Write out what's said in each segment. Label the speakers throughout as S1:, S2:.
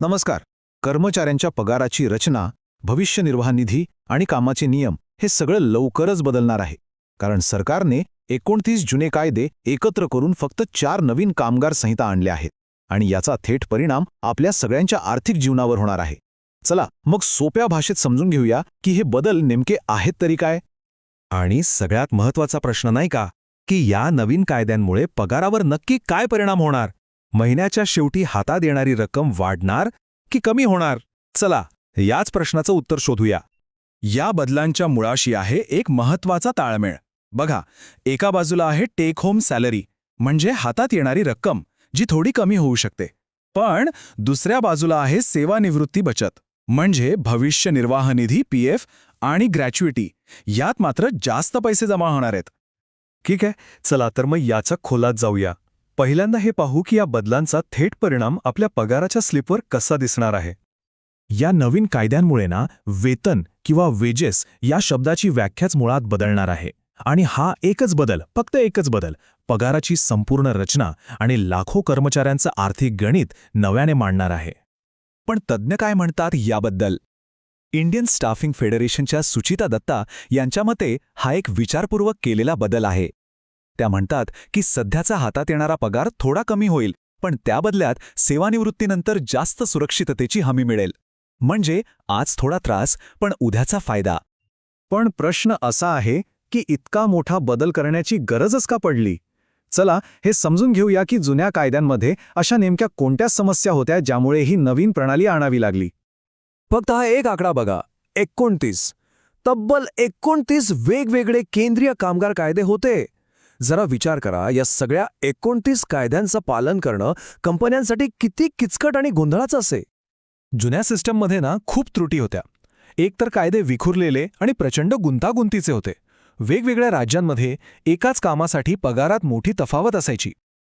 S1: नमस्कार. कर्मचाऱ्यांच्या पगाराची रचना भविष्य निर्वाह निधी आणि कामाचे नियम हे सगळं लवकरच बदलणार आहे. कारण सरकारने एकोणतीस जुने कायदे एकत्र करून फक्त चार नवीन कामगार संहिता आणल्या आहेत आणि याचा थेट परिणाम आपल्या सगळ्यांच्या आर्थिक जीवनावर होणार आहे. चला मग सोप्या भाषेत समजून घेऊया की हे बदल नेमके आहेत तरी काय?
S2: आणि सगळ्यात महत्त्वाचा प्रश्न नाही का? की या नवीन कायद्यांमुळे पगारावर नक्की काय परिणाम होणार? महिन्याच्या शेवटी हातात येणारी रक्कम वाढणार की कमी होणार? चला याच प्रश्नाचं उत्तर शोधूया.
S3: या बदलांच्या मुळाशी आहे एक महत्त्वाचा ताळमेळ. बघा एका बाजूला आहे टेक होम सॅलरी म्हणजे हातात येणारी रक्कम जी थोडी कमी होऊ शकते. पण दुसऱ्या बाजूला आहे सेवानिवृत्ती बचत म्हणजे भविष्य निर्वाह निधी पीएफ आणि ग्रॅच्युइटी यात मात्र जास्त पैसे जमा होणार आहेत.
S2: ठीक आहे चला तर मग याचा खोलात जाऊया. पहिल्यांदा हे पाहू की या बदलांचा थेट परिणाम आपल्या पगाराच्या स्लिपवर कसा दिसणार आहे.
S4: या नवीन कायद्यांमुळे ना वेतन किंवा वेजेस या शब्दाची व्याख्याच मुळात बदलणार आहे. आणि हा एकच बदल फक्त एकच बदल पगाराची संपूर्ण रचना आणि लाखो कर्मचाऱ्यांचं आर्थिक गणित नव्याने मांडणार आहे.
S5: पण तज्ज्ञ काय म्हणतात याबद्दल? इंडियन स्टाफिंग फेडरेशनच्या सुचिता दत्ता यांच्या मते हा एक विचारपूर्वक केलेला बदल आहे. त्या म्हणतात की सध्याचा हातात येणारा पगार थोडा कमी होईल पण त्या बदल्यात सेवानिवृत्तीनंतर जास्त सुरक्षिततेची हमी मिळेल. म्हणजे आज थोडा त्रास पण उद्याचा फायदा.
S1: पण प्रश्न असा आहे की इतका मोठा बदल करण्याची गरजच का पडली? चला हे समजून घेऊया की जुन्या कायद्यांमध्ये अशा नेमक्या कोणत्या समस्या होत्या ज्यामुळे ही नवीन प्रणाली आणावी लागली.
S6: फक्त हा एक आकडा बघा. एकोणतीस. तब्बल एकोणतीस वेगवेगळे केंद्रीय कामगार कायदे होते. जरा विचार करा या सगळ्या एकोणतीस कायद्यांचं पालन करणं कंपन्यांसाठी किती किचकट आणि गोंधळाचं असे.
S4: जुन्या सिस्टममध्ये ना खूप त्रुटी होत्या. एकतर कायदे विखुरलेले आणि प्रचंड गुंतागुंतीचे होते. वेगवेगळ्या राज्यांमध्ये एकाच कामासाठी पगारात मोठी तफावत असायची.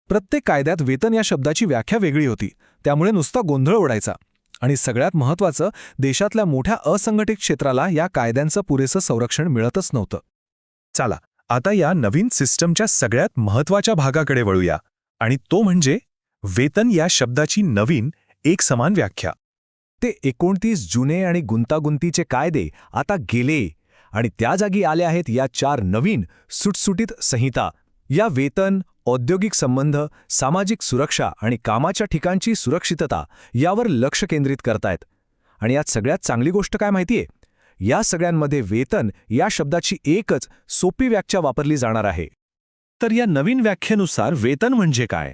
S4: प्रत्येक कायद्यात वेतन या शब्दाची व्याख्या वेगळी होती. त्यामुळे नुसता गोंधळ उडायचा आणि सगळ्यात महत्त्वाचं देशातल्या मोठ्या असंघटित क्षेत्राला या कायद्यांचं पुरेसं संरक्षण मिळतच नव्हतं.
S2: चला आता या नवीन सिस्टमच्या सगळ्यात महत्त्वाच्या भागाकडे वळूया. आणि तो म्हणजे वेतन या शब्दाची नवीन एक समान व्याख्या.
S5: ते एकोणतीस जुने आणि गुंतागुंतीचे कायदे आता गेले आणि त्या जागी आले आहेत या चार नवीन सुटसुटीत संहिता. या वेतन औद्योगिक संबंध सामाजिक सुरक्षा आणि कामाच्या ठिकाणची सुरक्षितता यावर लक्ष केंद्रित करतायत. आणि यात सगळ्यात चांगली गोष्ट काय माहितीये? या सगळ्यांमध्ये वेतन या शब्दाची एकच सोपी व्याख्या वापरली जाणार आहे.
S2: तर या नवीन व्याख्येनुसार वेतन म्हणजे काय?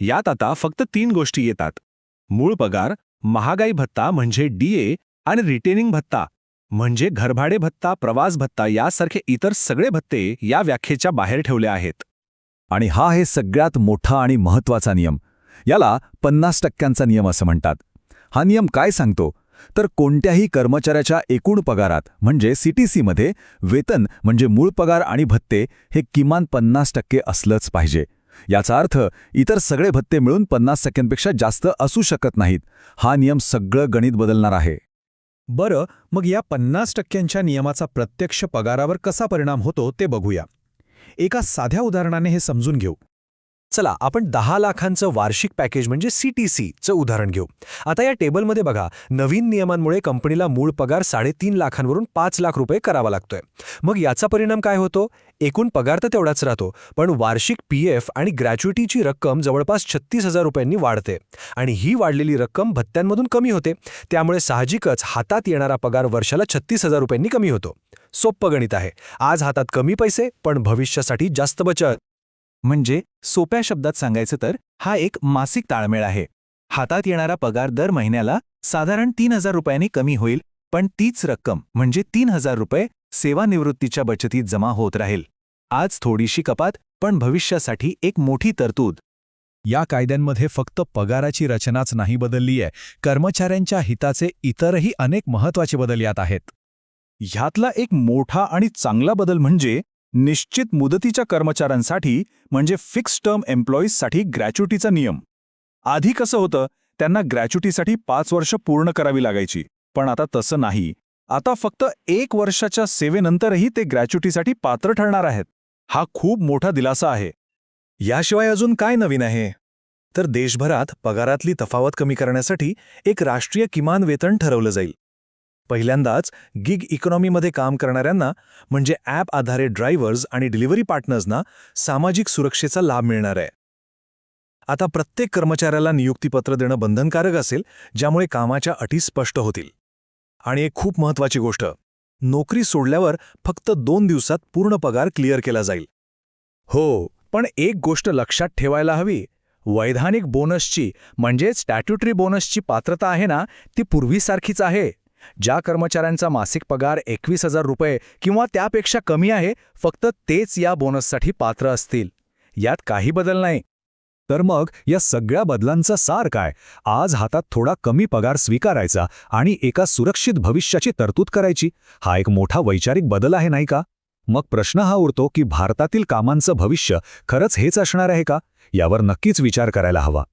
S2: यात आता फक्त तीन गोष्टी येतात. मूळ पगार महागाई भत्ता म्हणजे डीए आणि रिटेनिंग भत्ता म्हणजे घरभाडे भत्ता प्रवास भत्ता यासारखे इतर सगळे भत्ते या व्याख्येच्या बाहेर ठेवले आहेत.
S5: आणि हा आहे सगळ्यात मोठा आणि महत्त्वाचा नियम. याला पन्नास टक्क्यांचा नियम असं म्हणतात. हा नियम काय सांगतो? तर कोणत्याही कर्मचाऱ्याच्या एकूण पगारात म्हणजे सीटीसीमध्ये वेतन म्हणजे मूळ पगार आणि भत्ते हे किमान पन्नास टक्के असलंच पाहिजे. याचा अर्थ इतर सगळे भत्ते मिळून पन्नास टक्क्यांपेक्षा जास्त असू शकत नाहीत. हा नियम सगळं गणित बदलणार आहे.
S4: बरं मग या पन्नास टक्क्यांच्या नियमाचा प्रत्यक्ष पगारावर कसा परिणाम होतो ते बघूया. एका साध्या उदाहरणाने हे समजून घेऊ.
S6: चला आपण दहा लाखांचं वार्षिक पॅकेज म्हणजे सी टी सीचं उदाहरण घेऊ. आता या टेबलमध्ये बघा नवीन नियमांमुळे कंपनीला मूळ पगार साडेतीन लाखांवरून पाच लाख रुपये करावा लागतोय. मग याचा परिणाम काय होतो? एकूण पगार तर तेवढाच राहतो पण वार्षिक पी एफ आणि ग्रॅच्युटीची रक्कम जवळपास छत्तीस हजार रुपयांनी वाढते. आणि ही वाढलेली रक्कम भत्त्यांमधून कमी होते. त्यामुळे साहजिकच हातात येणारा पगार वर्षाला छत्तीस हजार रुपयांनी कमी होतो. सोपं गणित आहे. आज हातात कमी पैसे पण भविष्यासाठी जास्त बचत.
S5: म्हणजे सोप्या शब्दात सांगायचं तर हा एक मासिक ताळमेळ आहे. हातात येणारा पगार दर महिन्याला साधारण तीन हजार रुपयांनी कमी होईल पण तीच रक्कम म्हणजे तीन हजार रुपये सेवानिवृत्तीच्या बचतीत जमा होत राहील. आज थोडीशी कपात पण भविष्यासाठी एक मोठी तरतूद.
S4: या कायद्यांमध्ये फक्त पगाराची रचनाच नाही बदललीय कर्मचाऱ्यांच्या हिताचे इतरही अनेक महत्त्वाचे बदल यात आहेत.
S3: ह्यातला एक मोठा आणि चांगला बदल म्हणजे निश्चित मुदतीच्या कर्मचाऱ्यांसाठी म्हणजे फिक्स टर्म एम्प्लॉईजसाठी ग्रॅच्युटीचा नियम. आधी कसं होतं त्यांना ग्रॅच्युटीसाठी पाच वर्ष पूर्ण करावी लागायची. पण आता तसं नाही. आता फक्त एक वर्षाच्या सेवेनंतरही ते ग्रॅच्युटीसाठी पात्र ठरणार आहेत. हा खूप मोठा दिलासा आहे.
S2: याशिवाय अजून काय नवीन आहे?
S3: तर देशभरात पगारातली तफावत कमी करण्यासाठी एक राष्ट्रीय किमान वेतन ठरवलं जाईल. पहिल्यांदाच गिग इकॉनॉमीमध्ये काम करणाऱ्यांना म्हणजे ॲप आधारे ड्रायव्हर्स आणि डिलिव्हरी पार्टनर्सना सामाजिक सुरक्षेचा लाभ मिळणार आहे. आता प्रत्येक कर्मचाऱ्याला नियुक्तीपत्र देणं बंधनकारक असेल ज्यामुळे कामाच्या अटी स्पष्ट होतील. आणि एक खूप महत्वाची गोष्ट नोकरी सोडल्यावर फक्त दोन दिवसात पूर्ण पगार क्लिअर केला जाईल.
S5: हो पण एक गोष्ट लक्षात ठेवायला हवी वैधानिक बोनसची म्हणजे स्टॅट्युटरी बोनसची पात्रता आहे ना ती पूर्वीसारखीच आहे. ज्या कर्मचाऱ्यांचा मासिक पगार एकवीस हजार रुपये किंवा त्यापेक्षा कमी आहे फक्त तेच या बोनससाठी पात्र असतील. यात काही बदल नाही. तर मग या सगळ्या बदलांचा सार काय? आज हातात थोडा कमी पगार स्वीकारायचा आणि एका सुरक्षित भविष्याची तरतूद करायची. हा एक मोठा वैचारिक बदल आहे नाही का? मग प्रश्न हा उरतो की भारतातील कामांचं भविष्य खरंच हेच असणार आहे का? यावर नक्कीच विचार करायला हवा.